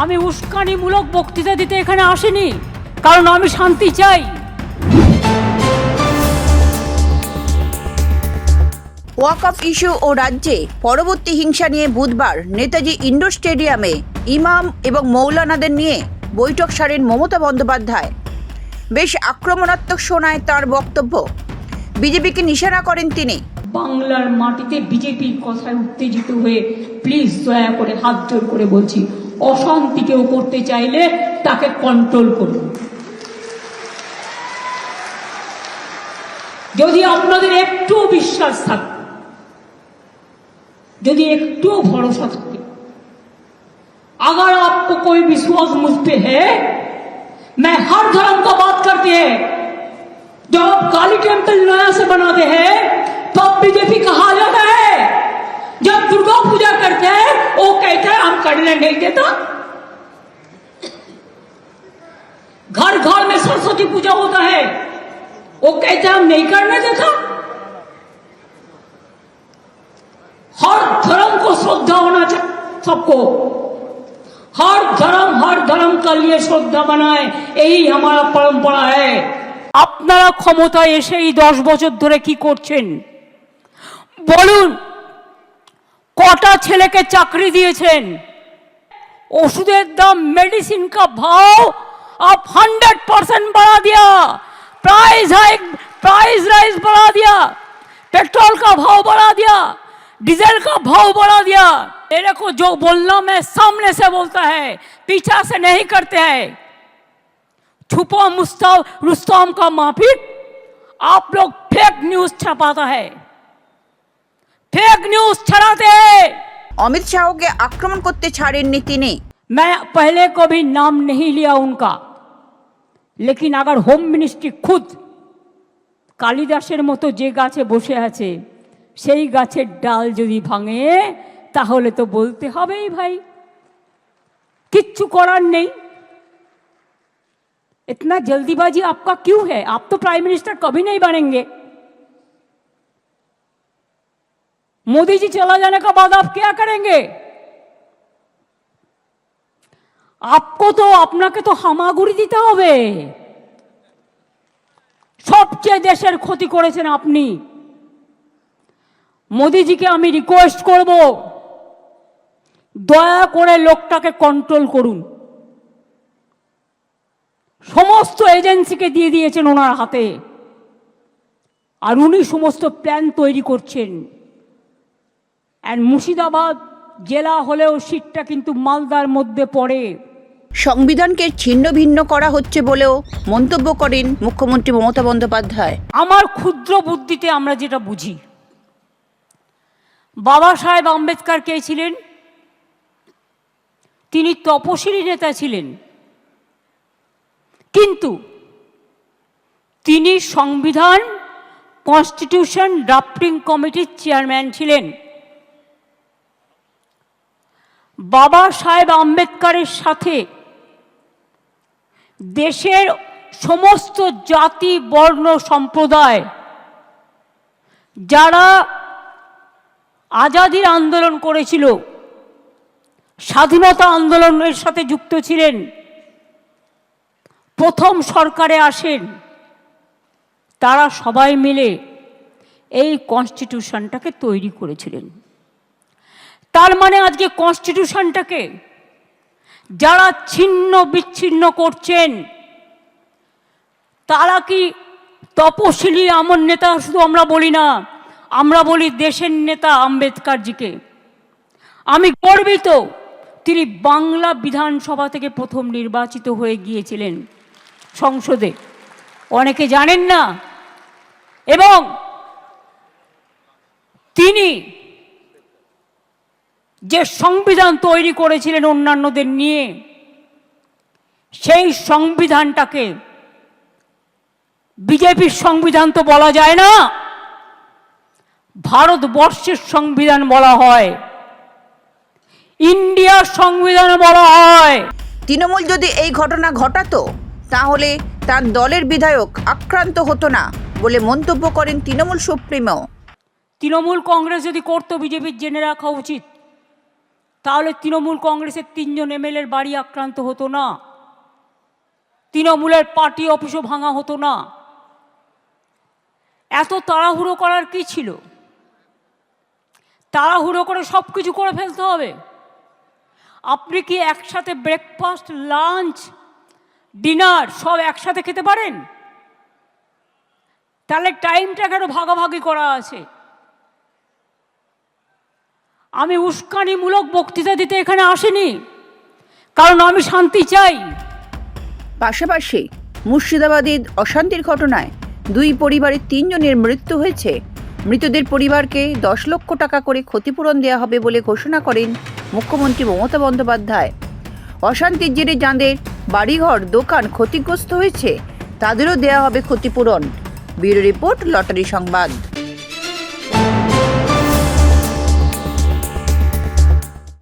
আমি উস্কানিমূলক বক্তৃতা দিতে এখানে আসিনি কারণ আমি শান্তি চাই। ওয়াকফ ইস্যু ও রাজ্যে পরবর্তী হিংসা নিয়ে বুধবার নেতাজি ইন্ডোর স্টেডিয়ামে ইমাম এবং মৌলানাদের নিয়ে বৈঠক সারেন মমতা বন্দ্যোপাধ্যায়। বেশ আক্রমণাত্মক শোনায় তার বক্তব্য। বিজেপিকে নিশানা করেন তিনি। বাংলার মাটিতে বিজেপির কথায় উত্তেজিত হয়ে প্লিজ দয়া করে হাত জোর করে বলছি অশান্তি কেউ করতে চাইলে তাকে কন্ট্রোল করুন যদি আপনাদের একটুও বিশ্বাস থাকে যদি একটুও भरोसा থাকে अगर आपको कोई विश्वास मुझ पे है मैं हर धर्म का बात करते हैं जब आप काली टेम्पल नया से बनाते हैं तब बीजेपी कहा जाता है जब दुर्गा पूजा करते हैं वो कहते हैं हम करने नहीं देता घर घर में सरस्वती पूजा होता है वो कहते हैं हम नहीं करने देता हर धर्म को श्रद्धा होना चाहिए सबको हर धर्म हर धर्म का लिए श्रद्धा बनाए यही हमारा परंपरा है আপনারা ক্ষমতায় এসে এই দশ বছর ধরে কি করছেন বলুন কটা ছেলেকে চাকরি দিয়েছেন ওষুধের দাম मेडिसिन का भाव आप हंड्रेड परसेंट बढ़ा दिया प्राइस हाइक प्राइस राइज बढ़ा दिया पेट्रोल का भाव बढ़ा दिया डीजल का भाव बढ़ा दिया मेरे को जो बोलना मैं सामने से बोलता है पीछा से नहीं करते हैं छुपा मुस्ताव रुस्तम का माफिक आप लोग फेक न्यूज छपाता है फेक न्यूज छड़ाते हैं অমিত শাহকে আক্রমণ করতে ছাড়েননি তিনি मैं पहले कभी नाम नहीं लिया उनका लेकिन अगर होम मिनिस्ट्री खुद কালিদাসের মতো যে গাছে বসে আছে সেই গাছের ডাল যদি ভাঙে তাহলে তো বলতে হবেই ভাই কিচ্ছু করার নেই इतना जल्दीबाजी आपका क्यों है आप तो प्राइम मिनिस्टर कभी नहीं बनेंगे मोदी जी चला जाने का बाद आप क्या करेंगे आपको তো আপনাকে তো হামাগুড়ি দিতে হবে সবচেয়ে দেশের ক্ষতি করেছেন আপনি মোদিজিকে আমি রিকোয়েস্ট করব দয়া করে লোকটাকে কন্ট্রোল করুন সমস্ত এজেন্সিকে দিয়ে দিয়েছেন ওনার হাতে আর উনি সমস্ত প্ল্যান তৈরি করছেন অ্যান্ড মুর্শিদাবাদ জেলা হলেও সিটটা কিন্তু মালদার মধ্যে পড়ে। সংবিধানকে ছিন্ন ভিন্ন করা হচ্ছে বলেও মন্তব্য করেন মুখ্যমন্ত্রী মমতা বন্দ্যোপাধ্যায়। আমার ক্ষুদ্র বুদ্ধিতে আমরা যেটা বুঝি বাবা সাহেব আম্বেদকর কে ছিলেন? তিনি তপশিলি নেতা ছিলেন। কিন্তু তিনি সংবিধান কনস্টিটিউশন ড্রাফটিং কমিটির চেয়ারম্যান ছিলেন। বাবা সাহেব আম্বেদকরের সাথে দেশের সমস্ত জাতি, বর্ণ, সম্প্রদায় যারা আজাদির আন্দোলন করেছিল, স্বাধীনতা আন্দোলনের সাথে যুক্ত ছিলেন, প্রথম সরকারে আসেন, তারা সবাই মিলে এই কনস্টিটিউশনটাকে তৈরি করেছিলেন। তার মানে আজকে কনস্টিটিউশনটাকে যারা ছিন্ন বিচ্ছিন্ন করছেন, তারা কি তপশিলি আমন নেতা শুধু আমরা বলি না, আমরা বলি দেশের নেতা আম্বেদকরজিকে। আমি গর্বিত তিনি বাংলা বিধানসভা থেকে প্রথম নির্বাচিত হয়ে গিয়েছিলেন সংসদে। অনেকে জানেন না। এবং তিনি যে সংবিধান তৈরি করেছিলেন অন্যান্যদের নিয়ে সেই সংবিধানটাকে বিজেপির সংবিধান তো বলা যায় না ভারতবর্ষের সংবিধান বলা হয় ইন্ডিয়ার সংবিধান বলা হয়। তৃণমূল যদি এই ঘটনা ঘটাতো তাহলে তার দলের বিধায়ক আক্রান্ত হতো না বলে মন্তব্য করেন তৃণমূল সুপ্রিমো। তৃণমূল কংগ্রেস যদি করতো বিজেপির জেনে রাখা উচিত। তাহলে তৃণমূল কংগ্রেসের তিনজন এমএলএর বাড়ি আক্রান্ত হতো না। তৃণমূলের পার্টি অফিসও ভাঙা হতো না। এত তাড়াহুড়ো করার কি ছিল? তাড়াহুড়ো করে সব কিছু করে ফেলতে হবে। আপনি কি একসাথে ব্রেকফাস্ট লাঞ্চ ডিনার সব একসাথে খেতে পারেন? তাহলে টাইমটা কেন ভাগাভাগি করা আছে। আমি উস্কানিমূলক বক্তৃতা দিতে এখানে আসিনি। কারণ আমি শান্তি চাই। পাশাপাশি মুর্শিদাবাদের অশান্তির ঘটনায় দুই পরিবারের তিনজনের মৃত্যু হয়েছে। মৃতদের পরিবারকে দশ লক্ষ টাকা করে ক্ষতিপূরণ দেওয়া হবে বলে ঘোষণা করেন মুখ্যমন্ত্রী মমতা বন্দ্যোপাধ্যায়। অশান্তির জেরে যাঁদের বাড়িঘর, দোকান ক্ষতিগ্রস্ত হয়েছে, তাদেরও দেওয়া হবে ক্ষতিপূরণ। ব্যুরো রিপোর্ট লটারি সংবাদ।